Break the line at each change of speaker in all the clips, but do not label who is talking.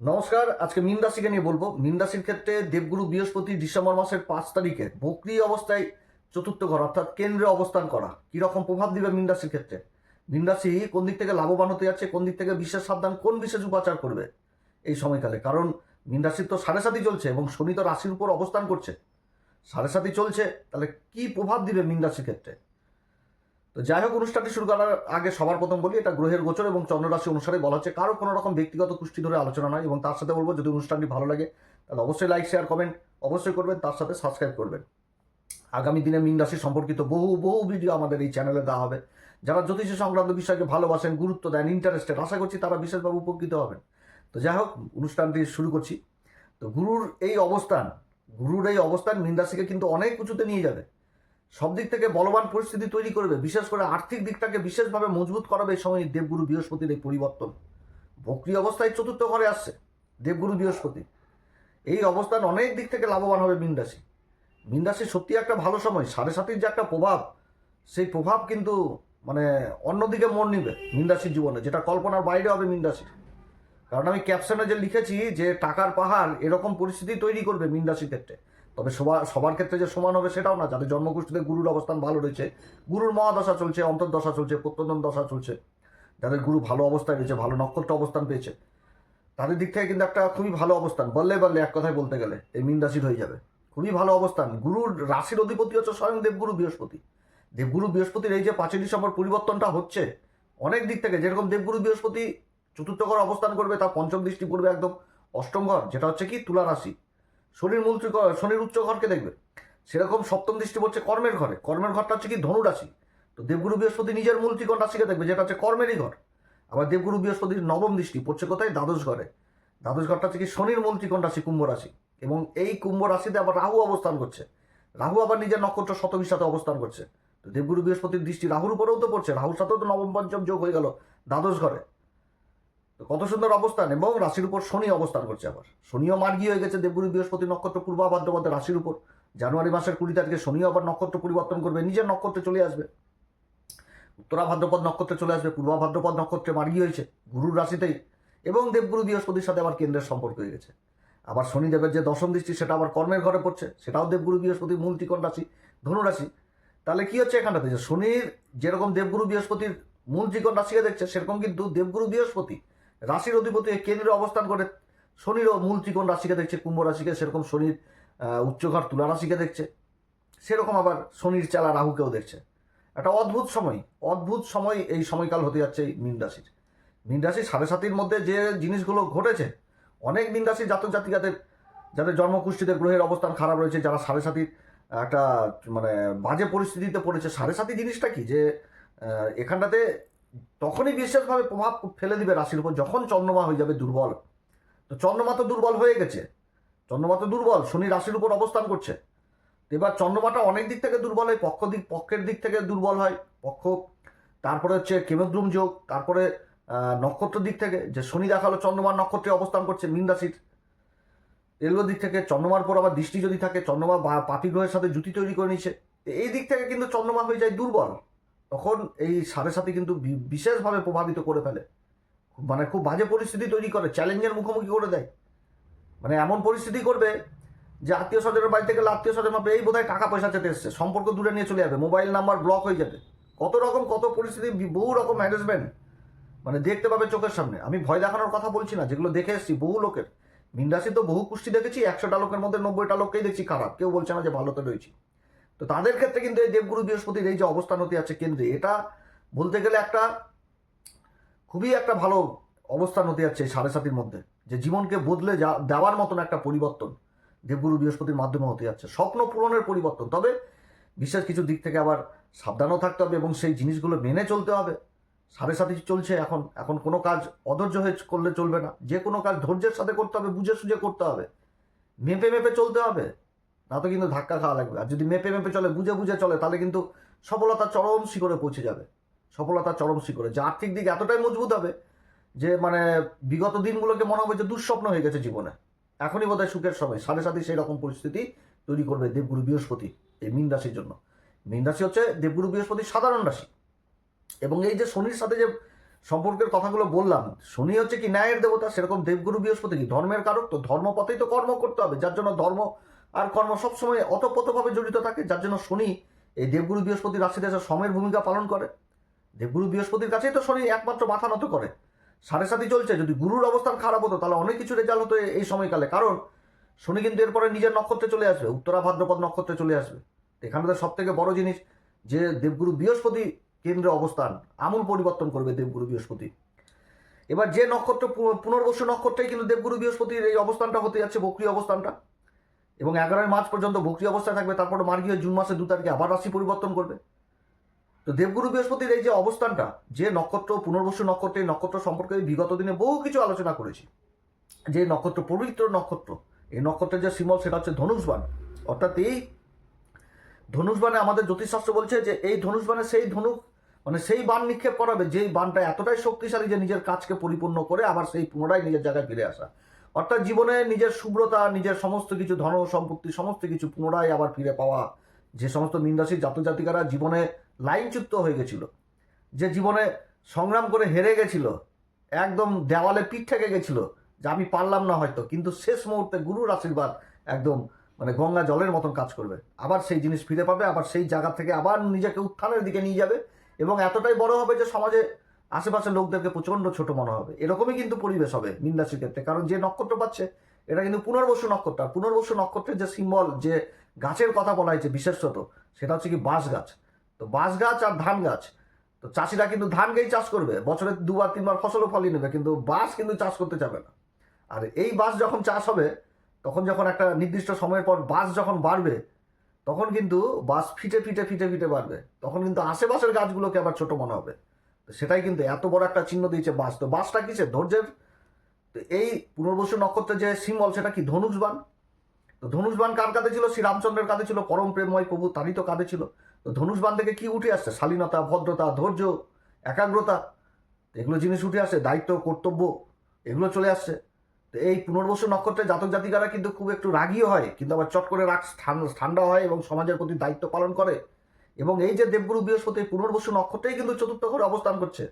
নমস্কার, আজকে মীন রাশিকে নিয়ে বলব। মীন রাশির ক্ষেত্রে দেবগুরু বৃহস্পতি ডিসেম্বর মাসের পাঁচ তারিখে বক্রি অবস্থায় চতুর্থ ঘর, অর্থাৎ কেন্দ্রে অবস্থান করা। কি রকম প্রভাব দিবে মীন রাশির ক্ষেত্রে? মীন রাশি কোন দিক থেকে লাভবান হতে যাচ্ছে, কোন দিক থেকে বিশেষ সাবধান, কোন বিশেষ উপাচার করবে এই সময়কালে? কারণ মীন রাশির তো সাড়ে সাতই চলছে এবং শনি তো রাশির উপর অবস্থান করছে। সাড়ে সাতই চলছে, তাহলে কি প্রভাব দিবে মীন রাশির ক্ষেত্রে? তো যাই হোক, অনুষ্ঠানটি শুরু করার আগে সবার প্রথম বলি, এটা গ্রহের গোচর এবং চন্দ্ররাশি অনুসারে বলা হচ্ছে, কারও কোনো রকম ব্যক্তিগত কুষ্টি ধরে আলোচনা নয় এবং তার সাথে বলব, যদি অনুষ্ঠানটি ভালো লাগে, তাহলে অবশ্যই লাইক শেয়ার কমেন্ট অবশ্যই করবেন, তার সাথে সাবস্ক্রাইব করবেন। আগামী দিনে মীন রাশি সম্পর্কিত বহু বহু ভিডিও আমাদের এই চ্যানেলে দেওয়া হবে। যারা জ্যোতিষ সংক্রান্ত বিষয়কে ভালোবাসেন, গুরুত্ব দেন ইন্টারেস্টেড আশা করছি তারা বিশেষভাবে উপকৃত হবেন। তো যাই হোক, অনুষ্ঠানটি শুরু করছি। তো গুরুর এই অবস্থান, গুরুর এই অবস্থান মীন রাশিকে কিন্তু অনেক উঁচুতে নিয়ে যাবে। সব দিক থেকে বলবান পরিস্থিতি তৈরি করবে, বিশেষ করে আর্থিক দিকটাকে বিশেষভাবে মজবুত করাবে এই সময় দেবগুরু বৃহস্পতির এই পরিবর্তন। বক্রি অবস্থায় চতুর্থ ঘরে আসছে, দেবগুরু বৃহস্পতি। এই অবস্থান অনেক দিক থেকে লাভবান হবে মীন রাশি। মীন রাশি সত্যি একটা ভালো সময়, সাড়ে সাতির যে একটা প্রভাব, সেই প্রভাব কিন্তু মানে অন্যদিকে মন নিবে মীন রাশির জীবনে, যেটা কল্পনার বাইরে হবে মীন রাশির। কারণ আমি ক্যাপশনে যে লিখেছি যে, টাকার পাহাড় এরকম পরিস্থিতি তৈরি করবে মীন রাশির ক্ষেত্রে। তবে সবার সবার ক্ষেত্রে যে সমান হবে সেটাও না। যাদের জন্মগোষ্ঠীতে গুরুর অবস্থান ভালো রয়েছে, গুরুর মহাদশা চলছে, অন্তর্দশা চলছে প্রত্যন্তন দশা চলছে। যাদের গুরু ভালো অবস্থায় রয়েছে, ভালো নক্ষত্র অবস্থান পেয়েছে, তাদের দিক থেকে কিন্তু একটা খুবই ভালো অবস্থান। বললে বললে এক কথায় বলতে গেলে, এই মীন রাশির হয়ে যাবে। খুবই ভালো অবস্থান। গুরুর রাশির অধিপতি হচ্ছে স্বয়ং দেবগুরু বৃহস্পতি। দেবগুরু বৃহস্পতির এই যে পাঁচই ডিসেম্বর পরিবর্তনটা হচ্ছে, অনেক দিক থেকে যেরকম দেবগুরু বৃহস্পতি চতুর্থ ঘর অবস্থান করবে, তার পঞ্চম দৃষ্টি পড়বে একদম অষ্টম ঘর, যেটা হচ্ছে কি তুলা রাশি। শনির মূল শনির উচ্চ ঘরকে দেখবে। সেরকম সপ্তম দৃষ্টি পড়ছে কর্মের ঘরে। কর্মের ঘরটা হচ্ছে কি? ধনুরাশি। তো দেবগুরু বৃহস্পতি নিজের মূল ত্রিকোণ রাশিকে দেখবে? যেটা হচ্ছে কর্মেরই ঘর। আবার দেবগুরু বৃহস্পতির নবম দৃষ্টি পড়ছে কোথায়? দ্বাদশ ঘরে। দ্বাদশ ঘরটা হচ্ছে কি? শনির মূল ত্রিকোণ রাশি? কুম্ভ রাশি। এবং এই কুম্ভ রাশিতে আবার রাহু অবস্থান করছে। রাহু আবার নিজের নক্ষত্র শতবীর সাথে অবস্থান করছে। তো দেবগুরু বৃহস্পতির দৃষ্টি রাহুর উপরেও তো পড়ছে। রাহুর সাথেও তো নবম পঞ্চম যোগ হয়ে গেল দ্বাদশ ঘরে। কত সুন্দর অবস্থান এবং রাশির উপর শনি অবস্থান করছে আবার। শনিও মার্গী হয়ে গেছে দেবগুরু বৃহস্পতি নক্ষত্র পূর্বাভাদ্রপদে রাশির উপর। জানুয়ারি মাসের কুড়ি তারিখে শনিও আবার নক্ষত্র পরিবর্তন করবে, নিজের নক্ষত্রে চলে আসবে। উত্তরা ভাদ্রপদ নক্ষত্রে চলে আসবে, পূর্বা ভাদ্রপদ নক্ষত্রে মার্গী হয়েছে গুরুর রাশিতেই এবং দেবগুরু বৃহস্পতির সাথে আবার কেন্দ্রের সম্পর্ক হয়ে গেছে। আবার শনিদেবের যে দশম দৃষ্টি, সেটা আবার কর্মের ঘরে পড়ছে, সেটাও দেবগুরু বৃহস্পতির মূল ত্রিকোণ রাশি ধনুরাশি তাহলে কি হচ্ছে এখানটাতে? যে শনির যেরকম দেবগুরু বৃহস্পতির মূল ত্রিকোণ রাশিকে দেখছে, সেরকম কিন্তু দেবগুরু বৃহস্পতি রাশির অধিপতি কেন্দ্রে অবস্থান করে শনিরও মূল ত্রিকোণ রাশিকে দেখছে, কুম্ভ রাশিকে, সেরকম শনির উচ্চঘর তুলা রাশিকে দেখছে। সেরকম আবার শনির চালা রাহুকেও দেখছে। একটা অদ্ভুত সময় অদ্ভুত সময় এই সময়কাল হতে যাচ্ছে এই মীন রাশির। মীন রাশির সাড়ে সাতির মধ্যে যে জিনিসগুলো ঘটেছে, অনেক মীন রাশির জাতক জাতিকাদের, যাদের জন্মকুষ্ঠিতে গ্রহের অবস্থান খারাপ রয়েছে, যারা সাড়ে সাতির একটা মানে বাজে পরিস্থিতিতে পড়েছে, সাড়ে সাতি জিনিসটা কি? যে এখানটাতে তখনই বিশেষভাবে প্রভাব ফেলে দিবে রাশির উপর, যখন চন্দ্রমা হয়ে যাবে দুর্বল। তো চন্দ্রমা তো দুর্বল হয়ে গেছে। চন্দ্রমা তো দুর্বল, শনি রাশির উপর অবস্থান করছে। এবার চন্দ্রমাটা অনেক দিক থেকে দুর্বল হয়, পক্ষ দিক, পক্ষের দিক থেকে দুর্বল হয়, পক্ষ। তারপরে হচ্ছে কেমদ্রুম যোগ, তারপরে নক্ষত্র দিক থেকে, যে শনি দেখাল চন্দ্রমার নক্ষত্রে অবস্থান করছে মীন রাশির। এগুলোর দিক থেকে চন্দ্রমার পর আবার দৃষ্টি যদি থাকে, চন্দ্রমা পাপি গ্রহের সাথে জুতি তৈরি করে নিচ্ছে এই দিক থেকে কিন্তু চন্দ্রমা হয়ে যায় দুর্বল। তখন এই সাড়ে সাথে কিন্তু বিশেষভাবে প্রভাবিত করে ফেলে। মানে খুব বাজে পরিস্থিতি তৈরি করে চ্যালেঞ্জের মুখোমুখি করে দেয়। মানে এমন পরিস্থিতি করবে যে আত্মীয় স্বজনের বাড়িতে গেলে আত্মীয় স্বজন এই বোধহয় টাকা পয়সা চেতে এসছে, সম্পর্ক দূরে নিয়ে চলে যাবে মোবাইল নাম্বার ব্লক হয়ে যাবে। কত রকম, কত পরিস্থিতি বহু রকম ম্যানেজমেন্ট মানে দেখতে পাবে চোখের সামনে। আমি ভয় দেখানোর কথা বলছি না, যেগুলো দেখে এসেছি বহু লোকের। মিনরাশি তো বহু কুষ্টি দেখেছি, একশোটা লোকের মধ্যে নব্বইটা লোককেই দেখছি খারাপ। কেউ বলছে না যে ভালোতে রয়েছি। তো তাদের ক্ষেত্রে কিন্তু এই দেবগুরু বৃহস্পতির এই যে অবস্থান হতে আছে কেন্দ্রে, এটা বলতে গেলে একটা খুবই একটা ভালো অবস্থান হতে যাচ্ছে সাড়ে সাতির মধ্যে, যে জীবনকে বদলে যা- দেওয়ার মতন একটা পরিবর্তন দেবগুরু বৃহস্পতির মাধ্যমে হতে যাচ্ছে। স্বপ্ন পূরণের পরিবর্তন, তবে বিশেষ কিছু দিক থেকে আবার সাবধানও থাকতে হবে এবং সেই জিনিসগুলো মেনে চলতে হবে। সাড়ে সাথে চলছে এখন এখন কোনো কাজ অধৈর্য হয়ে করলে চলবে না, যে কোনো কাজ ধৈর্যের সাথে করতে হবে, বুঝে সুঝে করতে হবে। মেপে মেপে চলতে হবে। না তো কিন্তু ধাক্কা খাওয়া লাগবে। আর যদি মেপে মেপে চলে, বুঝে বুঝে চলে, তাহলে কিন্তু সফলতা চরম শিখরে পৌঁছে যাবে। সফলতা চরম শিখরে। যে আর্থিক দিক এতটাই মজবুত হবে যে মানে বিগত দিনগুলোকে মনে হবে যে দুঃস্বপ্ন হয়ে গেছে জীবনে। এখনই বোধহয় সুখের সময়। সাথে সাথে সেই রকম পরিস্থিতি তৈরি করবে দেবগুরু বৃহস্পতি এই মীন রাশির জন্য। মীন রাশি হচ্ছে দেবগুরু বৃহস্পতি সাধারণ রাশি। এবং এই যে শনির সাথে যে সম্পর্কের কথাগুলো বললাম, শনি হচ্ছে কি ন্যায়ের দেবতা, সেরকম দেবগুরু বৃহস্পতি কি ধর্মের কারক? তো ধর্মপথেই তো কর্ম করতে হবে। যার জন্য ধর্ম আর কর্ম সবসময় অতপ্রতভাবে জড়িত থাকে, যার জন্য শনি এই দেবগুরু বৃহস্পতি রাশিতে এসে সমের ভূমিকা পালন করে। দেবগুরু বৃহস্পতির কাছেই তো শনি একমাত্র মাথা নত করে। সাড়ে সাথে চলছে, যদি গুরুর অবস্থান খারাপ হতো, তাহলে অনেক কিছু রেজাল্ট হতো এই সময়কালে। কারণ শনি কিন্তু এরপরে নিজের নক্ষত্রে চলে আসবে, উত্তরা ভাদ্রপদ নক্ষত্রে চলে আসবে। এখানে তো সব থেকে বড় জিনিস যে দেবগুরু বৃহস্পতি কেন্দ্রে অবস্থান, আমূল পরিবর্তন করবে দেবগুরু বৃহস্পতি। এবার যে নক্ষত্র পু- পুনর্বসু নক্ষত্রেই কিন্তু দেবগুরু বৃহস্পতির এই অবস্থানটা হতে যাচ্ছে, বক্রি অবস্থানটা। এবং এগারোই মার্চ পর্যন্ত ভক্তি অবস্থায় থাকবে, তারপরে মার্গীয় জুন মাসে দু তারিখে আবার রাশি পরিবর্তন করবে। তো দেবগুরু বৃহস্পতির এই যে অবস্থানটা, যে নক্ষত্র, পুনর্বসু নক্ষত্র, এই নক্ষত্র সম্পর্কে বিগত দিনে বহু কিছু আলোচনা করেছি। যে নক্ষত্র, পবিত্র নক্ষত্র, এই নক্ষত্রের যে সিমল সেটা হচ্ছে ধনুষবান। অর্থাৎ এই ধনুষবানে আমাদের জ্যোতিষশাস্ত্র বলছে যে এই ধনুষবানে সেই ধনুক মানে সেই বান নিক্ষেপ করাবে, যেই বানটা এতটাই শক্তিশালী যে নিজের কাজকে পরিপূর্ণ করে আবার সেই পুনরায় নিজের জায়গায় ফিরে আসা। অর্থাৎ জীবনে নিজের শুভ্রতা, নিজের সমস্ত কিছু ধন, সম্পত্তি, সমস্ত কিছু পুনরায় আবার ফিরে পাওয়া, যে সমস্ত মিনরাশির জাতক জাতিকারা জীবনে লাইনচ্যুত হয়ে গেছিল, যে জীবনে সংগ্রাম করে হেরে গেছিল, একদম দেওয়ালে পিঠ থেকে গেছিল, যে আমি পারলাম না হয়তো, কিন্তু শেষ মুহূর্তে গুরুর আশীর্বাদ একদম মানে গঙ্গা জলের মতন কাজ করবে। আবার সেই জিনিস ফিরে পাবে, আবার সেই জায়গা থেকে আবার নিজেকে উত্থানের দিকে নিয়ে যাবে এবং এতটাই বড় হবে যে সমাজে আশেপাশের লোকদেরকে প্রচণ্ড ছোট মনে হবে। এরকমই কিন্তু পরিবেশ হবে মিনরাশির ক্ষেত্রে। কারণ যে নক্ষত্র পাচ্ছে, এটা কিন্তু পুনর্বসু নক্ষত্র। আর পুনর্বসু নক্ষত্রের যে সিম্বল যে গাছের কথা বলা হয়েছে বিশেষত, সেটা হচ্ছে কি বাঁশ গাছ। তো বাঁশ গাছ আর ধান গাছ, তো চাষিরা কিন্তু ধানকেই চাষ করবে। বছরে দুবার, তিনবার ফসলও ফলিয়ে নেবে, কিন্তু বাঁশ কিন্তু চাষ করতে যাবে না। আর এই বাঁশ যখন চাষ হবে, তখন যখন একটা নির্দিষ্ট সময়ের পর বাঁশ যখন বাড়বে, তখন কিন্তু বাঁশ ফিটে ফিটে ফিটে ফিটে বাড়বে। তখন কিন্তু আশেপাশের গাছগুলোকে আবার ছোট মনে হবে। সেটাই কিন্তু এত বড় একটা চিহ্ন দিয়েছে বাস। তো বাসটা কিসে ধৈর্যের? এই পুনর্বসু নক্ষত্রের যে সিম্বল সেটা কি ধনুষবান তো ধনুষবান কার কাঁধে ছিল? শ্রী রামচন্দ্রের কাঁধে ছিল। পরম প্রেমময় প্রভু তারই তো কাঁধে ছিল। তো ধনুষবান থেকে কি উঠে আসছে? শালীনতা, ভদ্রতা, ধৈর্য, একাগ্রতা এগুলো জিনিস উঠে আসে। দায়িত্ব, কর্তব্য, এগুলো চলে আসছে। তো এই পুনর্বসু নক্ষত্রের জাতক জাতিকারা কিন্তু খুব একটু রাগীও হয়, কিন্তু আবার চট করে রাগ ঠান্ডা হয় এবং সমাজের প্রতি দায়িত্ব পালন করে। এবং এই যে দেবগুরু বৃহস্পতি পুনর্বসু নক্ষত্রেই কিন্তু চতুর্থ ঘরে অবস্থান করছে।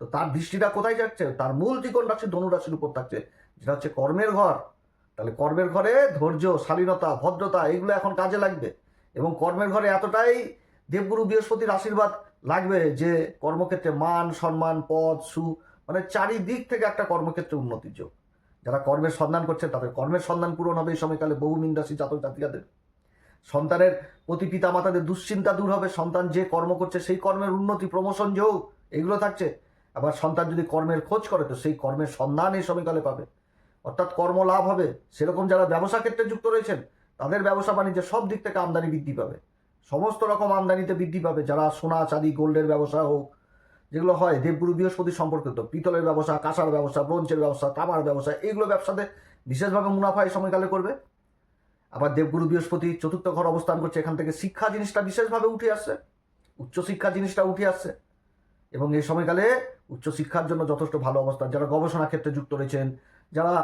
তো তার দৃষ্টিটা কোথায় যাচ্ছে? তার মূল ত্রিকোণ রাশি ধনু রাশির উপর থাকছে, যেটা হচ্ছে কর্মের ঘর। তাহলে কর্মের ঘরে ধৈর্য, শালীনতা, ভদ্রতা, এগুলো এখন কাজে লাগবে। এবং কর্মের ঘরে এতটাই দেবগুরু বৃহস্পতির আশীর্বাদ লাগবে যে কর্মক্ষেত্রে মান, সম্মান, পদ, সু মানে চারিদিক থেকে একটা কর্মক্ষেত্রে উন্নতির যোগ। যারা কর্মের সন্ধান করছে, তাদের কর্মের সন্ধান পূরণ হবে এই সময়কালে বহু মিনরাশি জাতক জাতিকাদের। সন্তানের প্রতি পিতামাতাদের দুশ্চিন্তা দূর হবে, সন্তান যে কর্ম করছে সেই কর্মের উন্নতি প্রমোশন যোগ, এগুলো থাকছে। আবার সন্তান যদি কর্মের খোঁজ করে, তো সেই কর্মের সন্ধান এই সময়কালে পাবে। অর্থাৎ কর্ম লাভ হবে। সেরকম যারা ব্যবসা ক্ষেত্রে যুক্ত রয়েছেন, তাদের ব্যবসা বাণিজ্যে সব দিক থেকে আমদানি বৃদ্ধি পাবে। সমস্ত রকম আমদানিতে বৃদ্ধি পাবে, যারা সোনা, চাঁদি, গোল্ডের ব্যবসা হোক, যেগুলো হয়, দেবগুরু বৃহস্পতি সম্পর্কিত, পিতলের ব্যবসা, কাঁসার ব্যবসা, ব্রোঞ্জের ব্যবসা, তামার ব্যবসা এইগুলো ব্যবসাতে বিশেষভাবে মুনাফা এই সময়কালে করবে। আবার দেবগুরু বৃহস্পতি চতুর্থ ঘর অবস্থান করছে, এখান থেকে শিক্ষা জিনিসটা বিশেষভাবে উঠে আসছে, উচ্চশিক্ষা জিনিসটা উঠে আসছে। এবং এই সময়কালে উচ্চশিক্ষার জন্য যথেষ্ট ভালো অবস্থান যারা গবেষণা ক্ষেত্রে যুক্ত রয়েছেন, যারা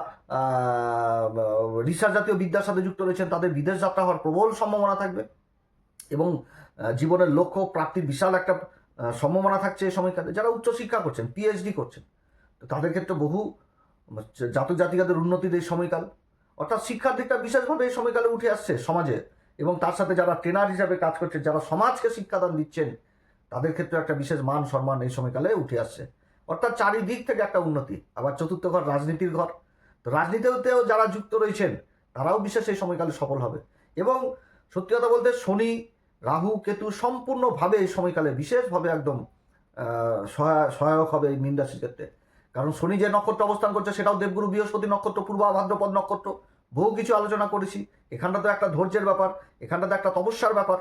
রিসার্চ জাতীয় বিদ্যার সাথে যুক্ত রয়েছেন, তাদের বিদেশ যাত্রা হওয়ার প্রবল সম্ভাবনা থাকবে। এবং জীবনের লক্ষ্য প্রাপ্তির বিশাল একটা সম্ভাবনা থাকছে এই সময়কালে। যারা উচ্চশিক্ষা করছেন পিএইচডি করছেন, তো তাদের ক্ষেত্রে বহু জাতক জাতিকাদের উন্নতির এই সময়কাল। অর্থাৎ শিক্ষার দিকটা বিশেষভাবে এই সময়কালে উঠে আসছে সমাজে এবং তার সাথে যারা ট্রেনার হিসাবে কাজ করছে, যারা সমাজকে শিক্ষাদান দিচ্ছেন, তাদের ক্ষেত্রে একটা বিশেষ মান সম্মান এই সময়কালে উঠে আসছে। অর্থাৎ চারিদিক থেকে একটা উন্নতি, আবার চতুর্থ ঘর রাজনীতির ঘর। তো রাজনীতিতেও যারা যুক্ত রয়েছেন, তারাও বিশেষ এই সময়কালে সফল হবে। এবং সত্যি কথা বলতে শনি, রাহু, কেতু সম্পূর্ণভাবে এই সময়কালে বিশেষভাবে একদম সহায়- সহায়ক হবে এই মীন ক্ষেত্রে। কারণ শনি যে নক্ষত্র অবস্থান করছে, সেটাও দেবগুরু বৃহস্পতি নক্ষত্র, পূর্বা ভাদ্রপদ নক্ষত্র। বহু কিছু আলোচনা করেছি। এখানটা তো একটা ধৈর্যের ব্যাপার, এখানটা তো একটা তপস্যার ব্যাপার।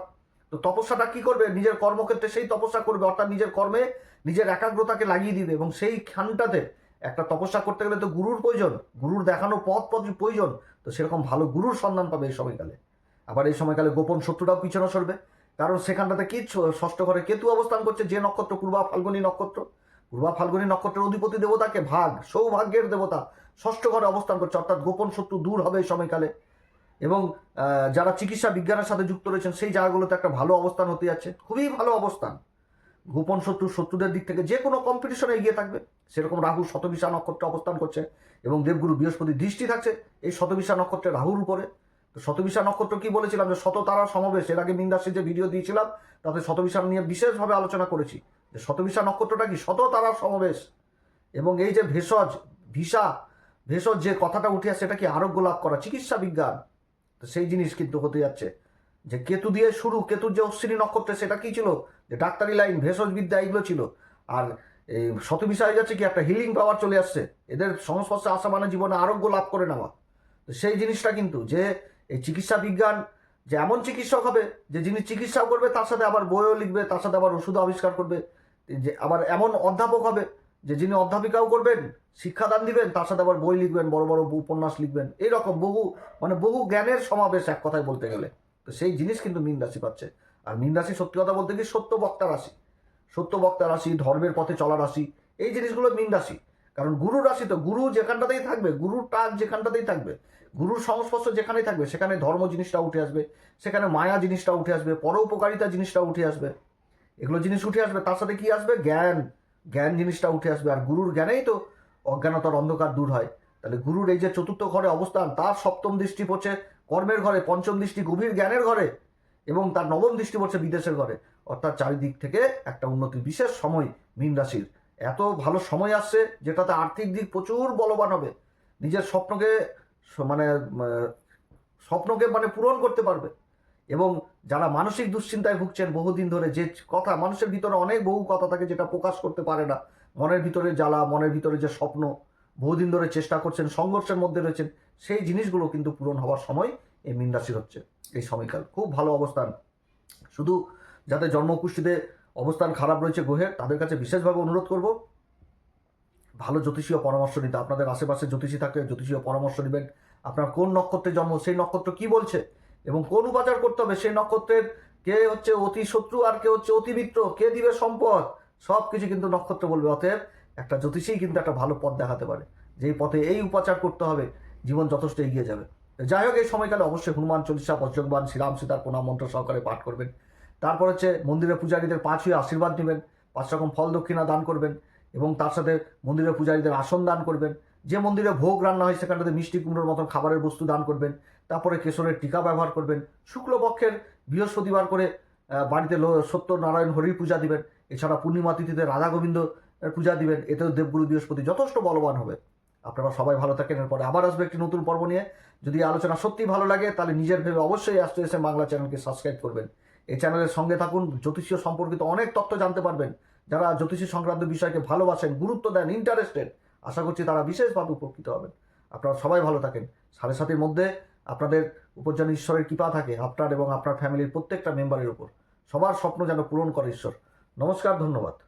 তো তপস্যাটা কি করবে? নিজের কর্মক্ষেত্রে সেই তপস্যা করবে, অর্থাৎ নিজের কর্মে নিজের একাগ্রতাকে লাগিয়ে দিবে এবং সেই খানটাতে একটা তপস্যা করতে গেলে তো গুরুর প্রয়োজন, গুরুর দেখানো পথ পথ প্রয়োজন। তো সেরকম ভালো গুরুর সন্ধান পাবে এই সময়কালে। আবার এই সময়কালে গোপন শত্রুরাও পিছনে সরবে। কারণ সেখানটাতে কি ষষ্ঠ ঘরে কেতু অবস্থান করছে, যে নক্ষত্র পূর্বা ফাল্গুনী নক্ষত্র। পূর্বা ফাল্গুনী নক্ষত্রের অধিপতি দেবতাকে ভাগ, সৌভাগ্যের দেবতা ষষ্ঠ ঘরে অবস্থান করছে, অর্থাৎ গোপন শত্রু দূর হবে এই সময়কালে। এবং যারা চিকিৎসা বিজ্ঞানের সাথে যুক্ত রয়েছেন, সেই জায়গাগুলোতে একটা ভালো অবস্থান হতে যাচ্ছে, খুবই ভালো অবস্থান। গোপন শত্রু শত্রুদের দিক থেকে যে কোনো কম্পিটিশনে এগিয়ে থাকবে। সেরকম রাহু শতবিশা নক্ষত্রে অবস্থান করছে এবং দেবগুরু বৃহস্পতি দৃষ্টি থাকছে এই শতবিশা নক্ষত্রে রাহুর উপরে। তো শতবিশা নক্ষত্র কি বলেছিলাম? যে শত তারা সমাবেশ, এর আগে মিন্দাসের যে ভিডিও দিয়েছিলাম, তাতে শতবিশা নিয়ে বিশেষভাবে আলোচনা করেছি। যে শতবিশা নক্ষত্রটা কি? শত তারা সমাবেশ। এবং এই যে ভেষজ ভিসা ভেষজ যে কথাটা উঠে আসছে সেটা কি আরোগ্য লাভ করা? চিকিৎসা বিজ্ঞান। তো সেই জিনিস কিন্তু হতে যাচ্ছে। যে কেতু দিয়ে শুরু, কেতুর যে অশ্বিনী নক্ষত্রে, সেটা কি ছিল? যে ডাক্তারি লাইন, ভেষজ বিদ্যা এগুলো ছিল। আর এই শতবিশা হয়ে যাচ্ছে কি? একটা হিলিং পাওয়ার চলে আসছে। এদের সংস্পর্শে আসা মানে জীবনে আরোগ্য লাভ করে নেওয়া। তো সেই জিনিসটা কিন্তু যে এই চিকিৎসা বিজ্ঞান যে এমন চিকিৎসক হবে যে যিনি চিকিৎসাও করবে, তার সাথে আবার বইও লিখবে, তার সাথে আবার ওষুধ আবিষ্কার করবে। যে আবার এমন অধ্যাপক হবে যে যিনি অধ্যাপিকাও করবেন, শিক্ষাদান দিবেন, তার সাথে আবার বই লিখবেন, বড় বড় উপন্যাস লিখবেন। এইরকম বহু মানে বহু জ্ঞানের সমাবেশ এক কথায় বলতে গেলে। তো সেই জিনিস কিন্তু মীন রাশি পাচ্ছে। আর মীন রাশি সত্যি কথা বলতে কি সত্য বক্তা রাশি। সত্য বক্তা রাশি, ধর্মের পথে চলা রাশি, এই জিনিসগুলো মীন রাশি। কারণ গুরু রাশি তো, গুরু যেখানটাতেই থাকবে, গুরুর টাক যেখানটাতেই থাকবে গুরুর সংস্পর্শ যেখানেই থাকবে, সেখানে ধর্ম জিনিসটা উঠে আসবে, সেখানে মায়া জিনিসটা উঠে আসবে পরোপকারিতা জিনিসটা উঠে আসবে। এগুলো জিনিস উঠে আসবে, তার সাথে কি আসবে? জ্ঞান। জ্ঞান জিনিসটা উঠে আসবে, আর গুরুর জ্ঞানেই তো অজ্ঞানতার অন্ধকার দূর হয়। তাহলে গুরুর এই যে চতুর্থ ঘরে অবস্থান, তার সপ্তম দৃষ্টি পড়ছে কর্মের ঘরে, পঞ্চম দৃষ্টি গভীর জ্ঞানের ঘরে, এবং তার নবম দৃষ্টি পড়ছে বিদেশের ঘরে। অর্থাৎ চারিদিক থেকে একটা উন্নতি বিশেষ সময় মীন রাশির। এত ভালো সময় আসছে, যেটাতে আর্থিক দিক প্রচুর বলবান হবে। নিজের স্বপ্নকে মানে স্বপ্নকে মানে পূরণ করতে পারবে। এবং যারা মানসিক দুশ্চিন্তায় ভুগছেন, বহুদিন ধরে যে কথা, মানুষের ভিতরে অনেক বহু কথা থাকে যেটা প্রকাশ করতে পারে না। মনের ভিতরে জ্বালা, মনের ভিতরে যে স্বপ্ন, বহুদিন ধরে চেষ্টা করছেন, সংঘর্ষের মধ্যে রয়েছেন, সেই জিনিসগুলো কিন্তু পূরণ হওয়ার সময় এই মীন হচ্ছে, এই সময়কাল। খুব ভালো অবস্থান। শুধু যাদের জন্মকুষ্ঠিতে অবস্থান খারাপ রয়েছে গ্রহের তাদের কাছে বিশেষভাবে অনুরোধ করব ভালো জ্যোতিষীয় পরামর্শ নিতে। আপনাদের আশেপাশে জ্যোতিষী থাকে, জ্যোতিষীয় পরামর্শ নেবেন। আপনার কোন নক্ষত্রে জন্ম, সেই নক্ষত্র কি বলছে? এবং কোন উপাচার করতে হবে? সেই নক্ষত্রের কে হচ্ছে অতি শত্রু আর কে হচ্ছে অতি মিত্র? কে দিবে সম্পদ? সব কিছু কিন্তু নক্ষত্র বলবে। অতএব একটা জ্যোতিষী কিন্তু একটা ভালো পথ দেখাতে পারে। যেই পথে এই উপাচার করতে হবে, জীবন যথেষ্ট এগিয়ে যাবে। যাই হোক, এই সময়কালে অবশ্যই হনুমান চল্লিশা বজ্রবান শ্রীরাম সীতার প্রণাম মন্ত্র সহকারে পাঠ করবেন। তারপর হচ্ছে মন্দিরের পূজারীদের পাঁচ হয়ে আশীর্বাদ নেবেন। পাঁচ রকম ফল দক্ষিণা দান করবেন। এবং তার সাথে মন্দিরের পূজারীদের আসন দান করবেন। যে মন্দিরে ভোগ রান্না হয়, সেখানটাতে মিষ্টি কুমড়োর মতন খাবারের বস্তু দান করবেন। তারপরে কেশরের টিকা ব্যবহার করবেন। শুক্লপক্ষের বৃহস্পতিবার করে বাড়িতে সত্যনারায়ণ হরির পূজা দিবেন। এছাড়া পূর্ণিমা তিথিতে রাধা গোবিন্দ পূজা দিবেন। এতেও দেবগুরু বৃহস্পতি যথেষ্ট বলবান হবে। আপনারা সবাই ভালো থাকেন। এরপরে আবার আসবে একটি নতুন পর্ব নিয়ে। যদি আলোচনা সত্যিই ভালো লাগে, তাহলে নিজের ভেবে অবশ্যই আসতে এসে বাংলা চ্যানেলকে সাবস্ক্রাইব করবেন। এই চ্যানেলের সঙ্গে থাকুন। জ্যোতিষীয় সম্পর্কিত অনেক তথ্য জানতে পারবেন। যারা জ্যোতিষী সংক্রান্ত বিষয়কে ভালোবাসেন, গুরুত্ব দেন ইন্টারেস্টেড আশা করছি তারা বিশেষভাবে উপকৃত হবেন। আপনারা সবাই ভালো থাকেন। সাড়ে সাতের মধ্যে আপনাদের উপর যেন ঈশ্বরের কৃপা থাকে, আপনার এবং আপনার ফ্যামিলির প্রত্যেকটা মেম্বারের উপর। সবার স্বপ্ন যেন পূরণ করে ঈশ্বর। নমস্কার, ধন্যবাদ।